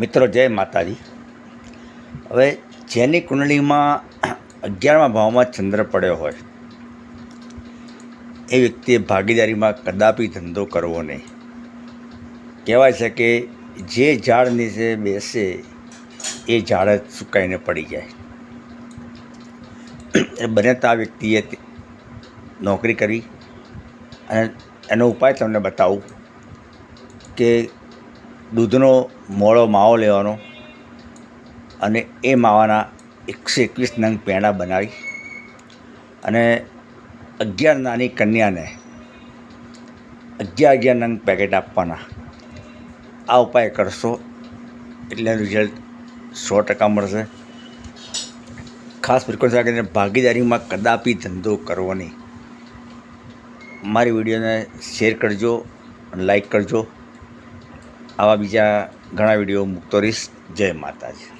મિત્રો, જય માતાજી. હવે જેની કુંડળીમાં અગિયારમા ભાવમાં ચંદ્ર પડ્યો હોય, એ વ્યક્તિએ ભાગીદારીમાં કદાપી ધંધો કરવો નહીં. કહેવાય છે કે જે ઝાડ નીચે બેસે, એ ઝાડ જ સુકાઈને પડી જાય. એ બને તો આ વ્યક્તિએ નોકરી કરી અને એનો ઉપાય તમને બતાવું કે દૂધનો મોળો માવો લેવાનો અને એ માવાના એકસો એકવીસ નંગ પેંડા બનાવી અને અગિયાર નાની કન્યાને અગિયાર અગિયાર નંગ પેકેટ આપવાના. આ ઉપાય કરશો એટલે રિઝલ્ટ સો ટકા મળશે. ખાસ ફ્રિકવન્સી રાખીને ભાગીદારીમાં કદાપી ધંધો કરવો નહીં. મારી વિડીયોને શેર કરજો લાઈક કરજો. આવા બીજા ઘણા વીડિયો મૂકતો રહીશ જય માતાજી.